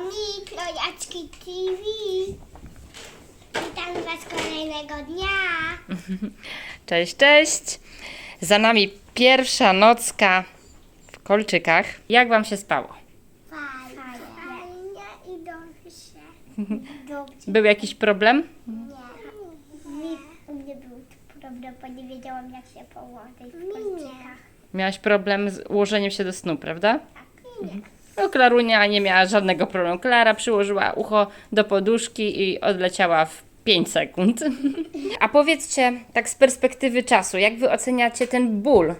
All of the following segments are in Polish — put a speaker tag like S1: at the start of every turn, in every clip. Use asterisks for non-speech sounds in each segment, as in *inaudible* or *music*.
S1: mi Klojaczki TV. Witam Was kolejnego dnia. *laughs*
S2: Cześć, cześć! Za nami pierwsza nocka w kolczykach. Jak Wam się spało?
S1: Fajnie. Fajnie i dobrze. *laughs* Dobrze.
S2: Był jakiś problem?
S1: Nie. U mnie był problem, bo nie wiedziałam jak się położyć w kolczykach.
S2: Miałaś problem z ułożeniem się do snu, prawda?
S1: Tak. Nie.
S2: No, Klarunia nie miała żadnego problemu. Klara przyłożyła ucho do poduszki i odleciała w 5 sekund. A powiedzcie, tak z perspektywy czasu, jak Wy oceniacie ten ból?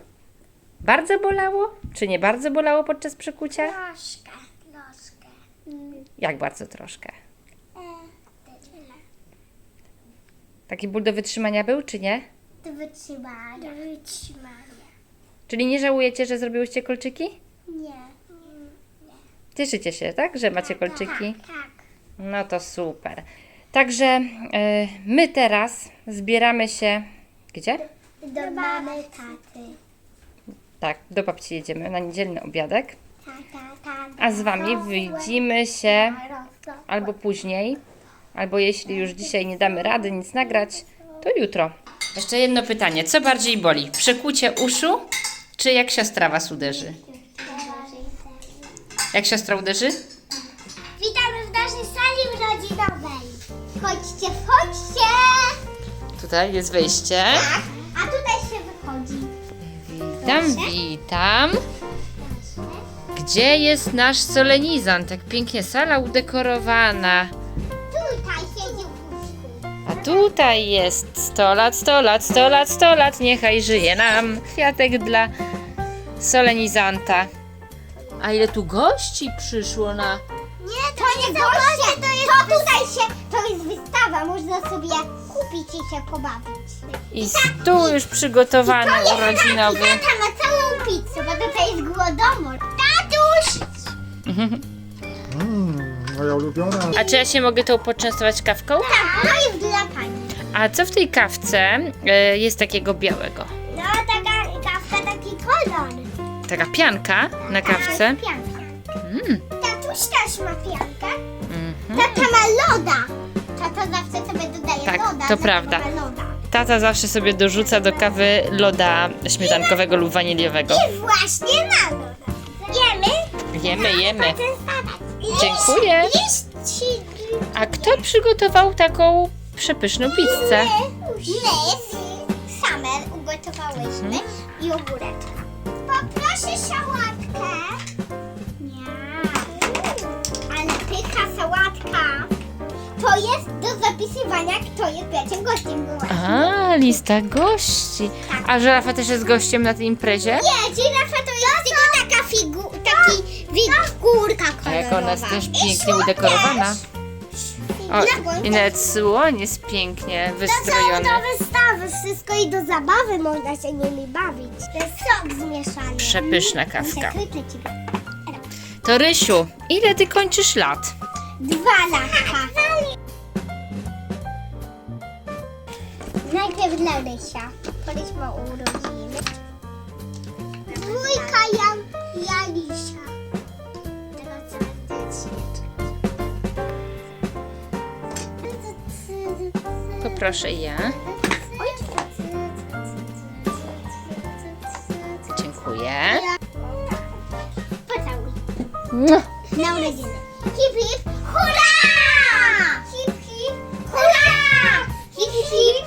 S2: Bardzo bolało? Czy nie bardzo bolało podczas przekucia?
S1: Troszkę, troszkę.
S2: Jak bardzo troszkę.
S1: E.
S2: Taki ból do wytrzymania był, czy nie?
S1: Do wytrzymania. Do wytrzymania.
S2: Czyli nie żałujecie, że zrobiłyście kolczyki?
S1: Nie.
S2: Cieszycie się, tak, że macie kolczyki?
S1: Tak, tak.
S2: No to super. Także e, my teraz zbieramy się. Gdzie?
S1: Do mamy taty.
S2: Tak, do babci jedziemy na niedzielny obiadek. A z wami widzimy się albo później, albo jeśli już dzisiaj nie damy rady nic nagrać, to jutro. Jeszcze jedno pytanie. Co bardziej boli? Przekucie uszu, czy jak siostra was uderzy? Jak siostra uderzy?
S1: Witamy w naszej sali urodzinowej. Chodźcie, wchodźcie.
S2: Tutaj jest wyjście.
S1: Tak, a tutaj się wychodzi.
S2: Witam, witam. Gdzie jest nasz solenizant? Tak pięknie sala udekorowana.
S1: Tutaj siedzi w łóżku.
S2: A tutaj jest 100 lat, 100 lat, 100 lat, 100 lat, niechaj żyje nam. Kwiatek dla solenizanta. A ile tu gości przyszło na...
S1: Nie, to nie goście, to jest to tutaj się, to jest wystawa, można sobie kupić i się pobawić.
S2: I stół już przygotowany urodzinowy.
S1: Tata ma całą pizzę, bo tutaj jest głodomor. Tatuś!
S3: Mmm, moja ulubiona.
S2: A czy ja się mogę tą poczęstować kawką?
S1: Tak, to jest dla pani.
S2: A co w tej kawce e, jest takiego białego?
S1: Taka
S2: pianka na
S1: To
S2: kawce?
S1: jest pianka.
S2: Mm.
S1: Tatuś też ma piankę.
S2: Mhm.
S1: Tata ma loda. Tata zawsze sobie dodaje
S2: Tak,
S1: loda.
S2: to
S1: tata
S2: prawda.
S1: Ma loda.
S2: Tata zawsze sobie dorzuca do kawy loda śmietankowego lub waniliowego.
S1: I właśnie na loda. Jemy?
S2: Jemy, jemy.
S1: Liść-
S2: Dziękuję.
S1: Liści.
S2: A kto przygotował taką przepyszną pizzę?
S1: My same ugotowałyśmy i ogóreczka. Poproszę sałatkę. Nie. Ale pycha sałatka. To jest do zapisywania, kto jest pierwszym gościem. Była.
S2: A, lista gości. A żelafa też jest gościem na tej imprezie?
S1: Nie, girafa to jest tylko taka figu, taki figurka
S2: A
S1: kolorowa.
S2: jak ona jest też pięknie udekorowana. O,
S1: Słodkie.
S2: i nawet słoń jest pięknie
S1: To są
S2: wystrojony.
S1: wystawy, wszystko i do zabawy można się nimi bawić. To jest sok zmieszany.
S2: Przepyszna kawka.
S1: Zakryte ciebie.
S2: To Rysiu, ile ty kończysz lat?
S1: Dwa latka. Najpierw dla Rysia. Koleś ma urodziny. Dwójka ja, ja Lisia. Teraz serdecznie.
S2: Poproszę ja. Dziękuję.
S1: Pocałuj.
S2: Mua.
S1: Na urodziny. Hip hip, hurra! Hip hip, hurra! Hip hip,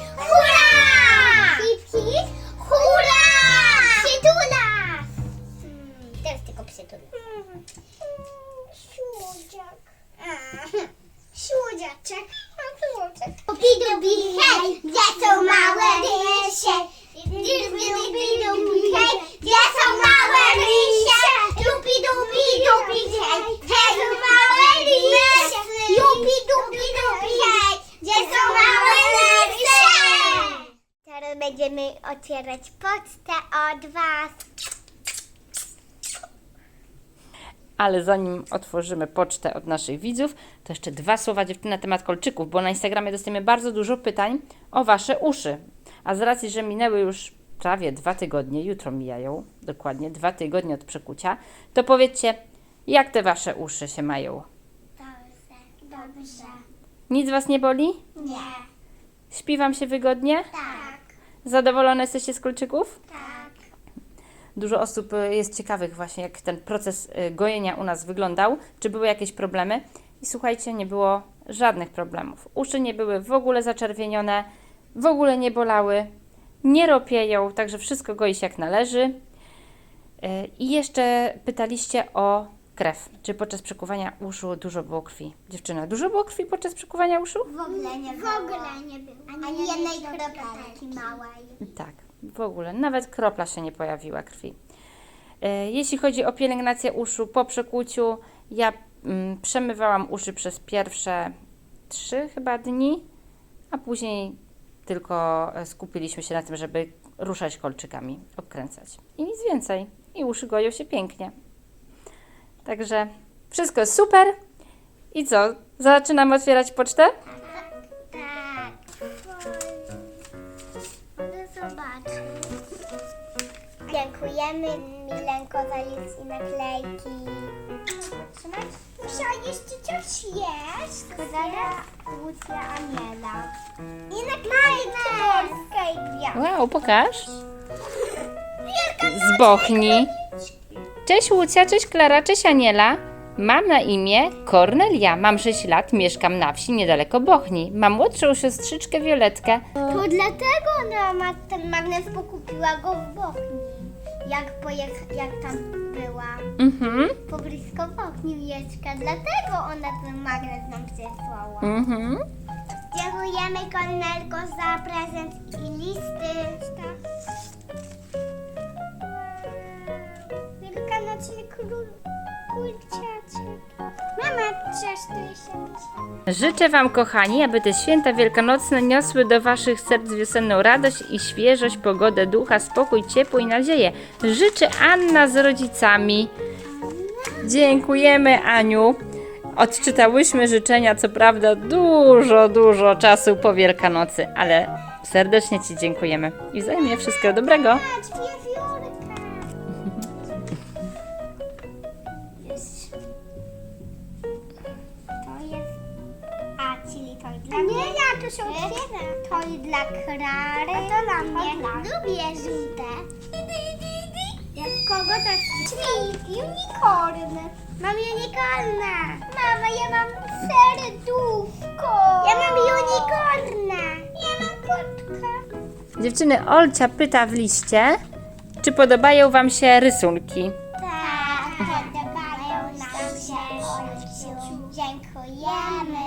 S1: otwierać pocztę od was.
S2: Ale zanim otworzymy pocztę od naszych widzów, to jeszcze dwa słowa dziewczyny na temat kolczyków, bo na Instagramie dostajemy bardzo dużo pytań o Wasze uszy. A z racji, że minęły już prawie dwa tygodnie, jutro mijają dokładnie dwa tygodnie od przekucia, to powiedzcie, jak te Wasze uszy się mają?
S1: Tak. Dobrze.
S2: Nic Was nie boli?
S1: Nie.
S2: Śpi Wam się wygodnie?
S1: Tak.
S2: Zadowolone jesteście z kolczyków?
S1: Tak.
S2: Dużo osób y, jest ciekawych właśnie, jak ten proces y, gojenia u nas wyglądał, czy były jakieś problemy. I słuchajcie, nie było żadnych problemów. Uszy nie były w ogóle zaczerwienione, w ogóle nie bolały, nie ropieją, także wszystko goi się jak należy. Y, I jeszcze pytaliście o krew. Czy podczas przekuwania uszu dużo było krwi? Dziewczyna, dużo było krwi podczas przekuwania uszu?
S1: W ogóle nie było. W ogóle nie było. Ani, jednej kropelki małej.
S2: Tak, w ogóle. Nawet kropla się nie pojawiła krwi. E, Jeśli chodzi o pielęgnację uszu po przekłuciu, ja mm, przemywałam uszy przez pierwsze trzy chyba dni, a później tylko e, skupiliśmy się na tym, żeby ruszać kolczykami, obkręcać. I nic więcej. I uszy goją się pięknie. Także wszystko jest super. I co? Zaczynamy otwierać pocztę?
S1: Tak. Mogę zobaczyć. Dziękujemy Milenko za list i naklejki. Trzymać? Musia, jeszcze coś jest. Kozara, Łucja, Aniela. I naklejkę.
S2: Wow, pokaż. Z Bochni. Cześć Łucja, cześć Klara, cześć Aniela. Mam na imię Kornelia, mam 6 lat, mieszkam na wsi niedaleko Bochni. Mam młodszą siostrzyczkę Violetkę.
S1: To dlatego ona ma ten magnes, bo kupiła go w Bochni. Jak, pojech- jak tam była.
S2: Mhm,
S1: Po blisko Bochni mieszka, dlatego ona ten magnes nam przysłała.
S2: mhm.
S1: Dziękujemy Kornelko za prezent i listy. Wielkanocny król kurczaczek. Mama.
S2: Życzę Wam, kochani, aby te święta wielkanocne niosły do Waszych serc wiosenną radość i świeżość, pogodę ducha, spokój, ciepło i nadzieję. Życzę Anna z rodzicami. Dziękujemy, Aniu. Odczytałyśmy życzenia, co prawda, dużo, dużo czasu po Wielkanocy, ale serdecznie Ci dziękujemy i wzajemnie wszystkiego dobrego.
S1: To się otwiera. To i dla Klary. A to dla mnie. Lubię żółte. Jak kogo to? Czyli unicorn. Mam unicorna. Mama, ja mam serduszko. Ja mam unicorna. Ja mam kotka.
S2: Dziewczyny, Olcia pyta w liście, czy podobają Wam się rysunki.
S1: Tak, podobają nam się. Dziękujemy.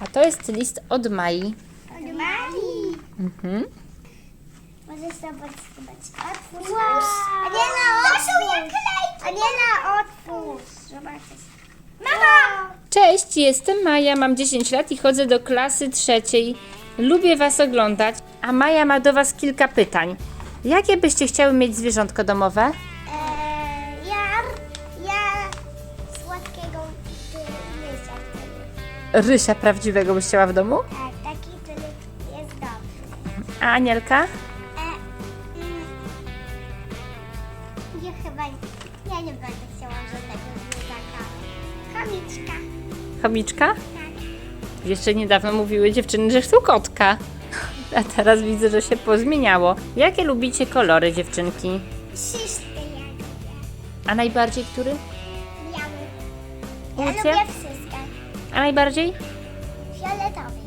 S2: A to jest list od Mai.
S1: Od Marii.
S2: Mhm.
S1: Możesz zobacz, zobacz. Otwórz. Wow. Aniela, otwórz. Aniela, otwórz. Zobaczysz. Mama!
S2: Cześć, jestem Maja, mam 10 lat i chodzę do klasy trzeciej. Lubię Was oglądać, a Maja ma do Was kilka pytań. Jakie byście chciały mieć zwierzątko domowe? Rysia prawdziwego byś chciała w domu?
S1: Tak, taki, który jest dobry.
S2: A Anielka?
S1: E, mm, ja chyba, ja nie będę chciała żadnego zwierzaka.
S2: Chomiczka?
S1: Tak.
S2: Jeszcze niedawno mówiły dziewczyny, że chcą kotka. A teraz widzę, że się pozmieniało. Jakie lubicie kolory, dziewczynki?
S1: Wszystkie ja lubię.
S2: A najbardziej który?
S1: Biały. Ja lubię.
S2: A najbardziej?
S1: Fioletowy.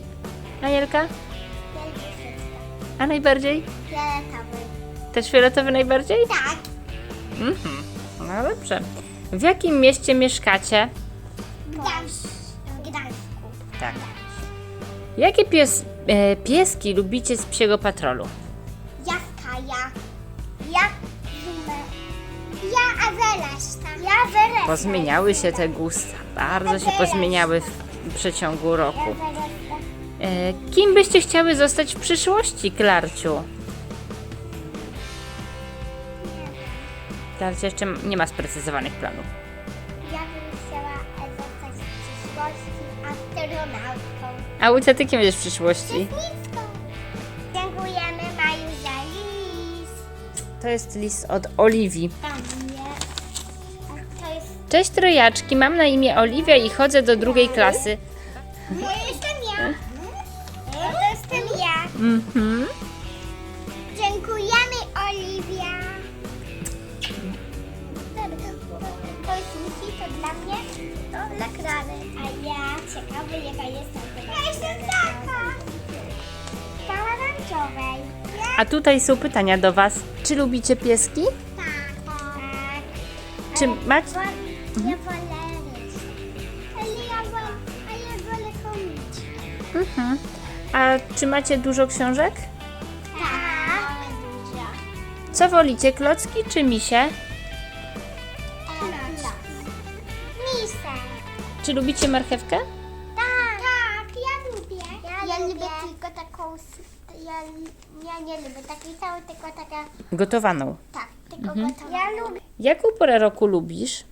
S1: Lubię wszystkie.
S2: A najbardziej?
S1: Fioletowy.
S2: Też fioletowy najbardziej?
S1: Tak.
S2: Mhm. No dobrze. W jakim mieście mieszkacie?
S1: Gdańsk. W Gdańsku.
S2: Tak. Jakie pies, e, pieski lubicie z psiego patrolu? Pozmieniały się te gusta. Bardzo się pozmieniały w przeciągu roku. E, kim byście chciały zostać w przyszłości, Klarciu? Klarcia jeszcze nie ma sprecyzowanych planów.
S1: Ja bym chciała e, zostać w przyszłości astronautką.
S2: A Łucja, ty kim będziesz w przyszłości?
S1: Dziękujemy Maju za list.
S2: To jest list od Oliwii. Cześć trojaczki, mam na imię Oliwia i chodzę do drugiej klasy.
S1: To jestem ja. To jestem ja.
S2: Mhm.
S1: Dziękujemy, Oliwia. To jest Miki, to dla mnie, to dla Klary. A ja ciekawy, jaka jestem. Ja jestem taka. Pomarańczowej.
S2: A tutaj są pytania do Was. Czy lubicie pieski?
S1: Tak. Tak.
S2: Czy macie...
S1: Ja wolę ryż. Ale ja wolę, a ja wolę chomić.
S2: Mhm. A czy macie dużo książek?
S1: Tak. Dużo.
S2: Co wolicie, klocki czy misie?
S1: Misek.
S2: Czy lubicie marchewkę?
S1: Tak. Tak, ja lubię. Ja, lubię tylko taką, s- ja, ja nie lubię takiej całej, tylko taka,
S2: Gotowaną.
S1: tak, tylko gotowa. Ja lubię.
S2: Jaką porę roku lubisz?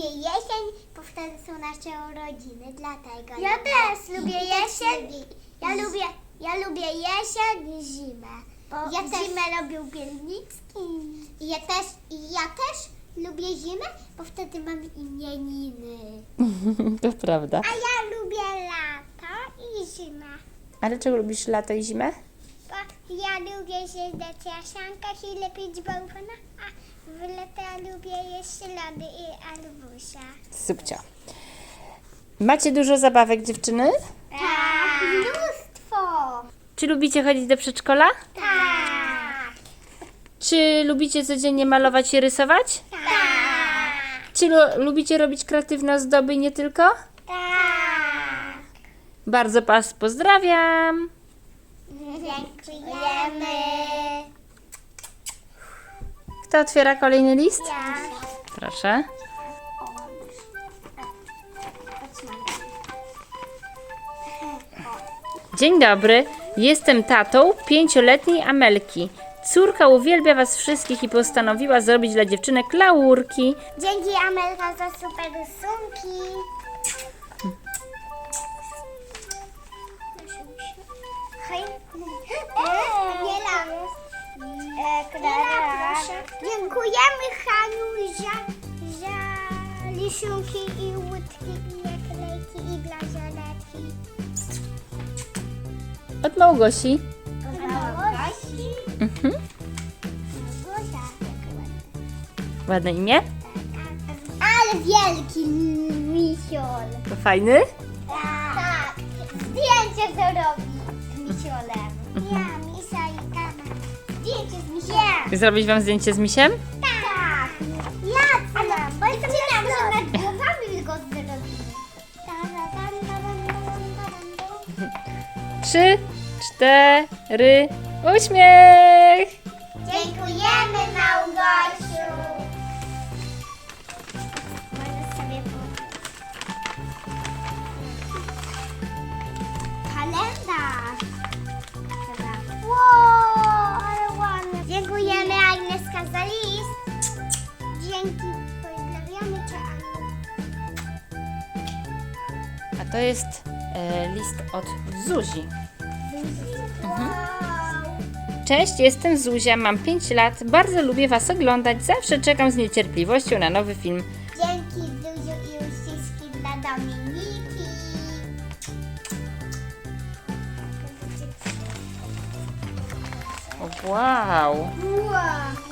S1: Ja lubię jesień, bo wtedy są nasze urodziny, dlatego. Ja też lubię jesień. Ja lubię, ja lubię jesień i zimę. ja też, zimę lubię Bielnicki. I ja też, i ja też lubię zimę, bo wtedy mam imieniny. *laughs*
S2: to prawda.
S1: A ja lubię lato i zimę.
S2: Ale czego lubisz lato i zimę?
S1: Bo ja lubię się na ciaszankach i lepić bałwana, a w lato ja lubię jeść lody i albusia.
S2: Subcio. Macie dużo zabawek, dziewczyny?
S1: Tak, mnóstwo.
S2: Czy lubicie chodzić do przedszkola?
S1: Tak.
S2: Czy lubicie codziennie malować i rysować?
S1: Tak.
S2: Czy lu- lubicie robić kreatywne ozdoby i nie tylko?
S1: Tak.
S2: Bardzo Was pozdrawiam.
S1: Dziękujemy.
S2: Kto otwiera kolejny list?
S1: Ja.
S2: Proszę. Dzień dobry, jestem tatą pięcioletniej Amelki. Córka uwielbia Was wszystkich i postanowiła zrobić dla dziewczynek laurki.
S1: Dzięki Amelka za super rysunki. Klara. Dziękujemy Haniu za, za rysunki i łódki i naklejki i blazoletki.
S2: Od Małgosi.
S1: Małgosi.
S2: Mhm.
S1: Małgosia.
S2: Ładne imię?
S1: Ale wielki misiol.
S2: To fajny?
S1: Tak. Zdjęcie zrobi
S2: Zrobić Wam zdjęcie z misiem?
S1: Tak. Ja mam. Bo jestem że nad głowami *laughs* go zrobimy.
S2: Trzy, cztery, uśmiech! To jest e, list od Zuzi.
S1: Wow.
S2: Cześć, jestem Zuzia, mam 5 lat, bardzo lubię Was oglądać, zawsze czekam z niecierpliwością na nowy film.
S1: Dzięki Zuziu i uściski dla Dominiki.
S2: Wow!
S1: Wow.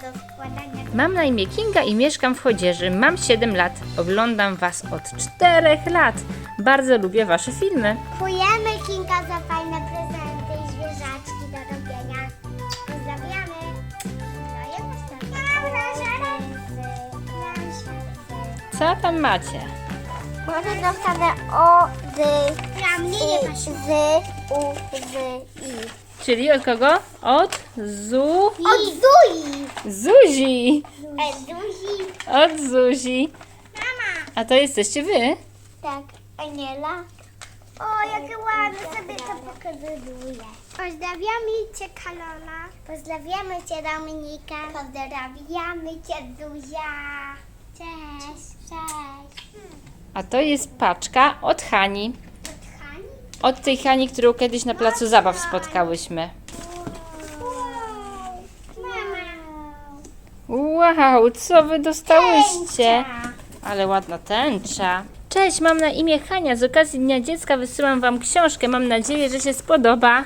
S1: Do składania.
S2: Mam na imię Kinga i mieszkam w Chodzieży, mam 7 lat, oglądam Was od 4 lat, bardzo lubię Wasze filmy.
S1: Dziękujemy Kinga za fajne prezenty i zwierzaczki do robienia. Pozdrawiamy. No ja dostałam.
S2: Co tam macie?
S1: Może dostanę o, Dla mnie nie ma z, u, z, i.
S2: Czyli od kogo? Od Zu...
S1: Od Zui.
S2: Zuzi!
S1: E, Zuzi.
S2: Od Zuzi.
S1: Mama.
S2: A to jesteście Wy?
S1: Tak, Aniela. O, jakie ładne, sobie to pokazuję. Pozdrawiamy Cię, Kalona. Pozdrawiamy Cię, Dominika. Pozdrawiamy Cię, Zuzia. Cześć. Cześć.
S2: A to jest paczka od Hani.
S1: Od
S2: tej Hani, którą kiedyś na placu zabaw spotkałyśmy.
S1: Wow.
S2: Co wy dostałyście? Ale ładna tęcza. Cześć, mam na imię Hania. Z okazji Dnia Dziecka wysyłam Wam książkę. Mam nadzieję, że się spodoba.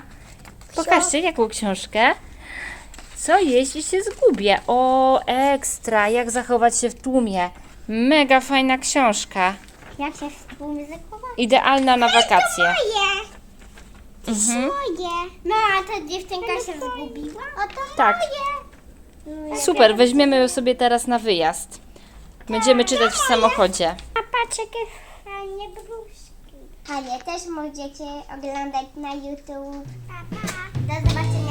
S2: Pokażcie, jaką książkę. Co jeśli się zgubię? O, ekstra. Jak zachować się w tłumie. Mega fajna książka.
S1: Jak się współmuzykować?
S2: Idealna na wakacje.
S1: Moje.
S2: Mhm.
S1: Moje. No, a ta dziewczynka się zgubiła? Oto
S2: Tak.
S1: moje.
S2: Super, weźmiemy ją sobie teraz na wyjazd. Będziemy czytać w samochodzie.
S1: A patrz, jakie fajnie gruszki. Ale też możecie oglądać na YouTube. Pa, pa. Do zobaczenia.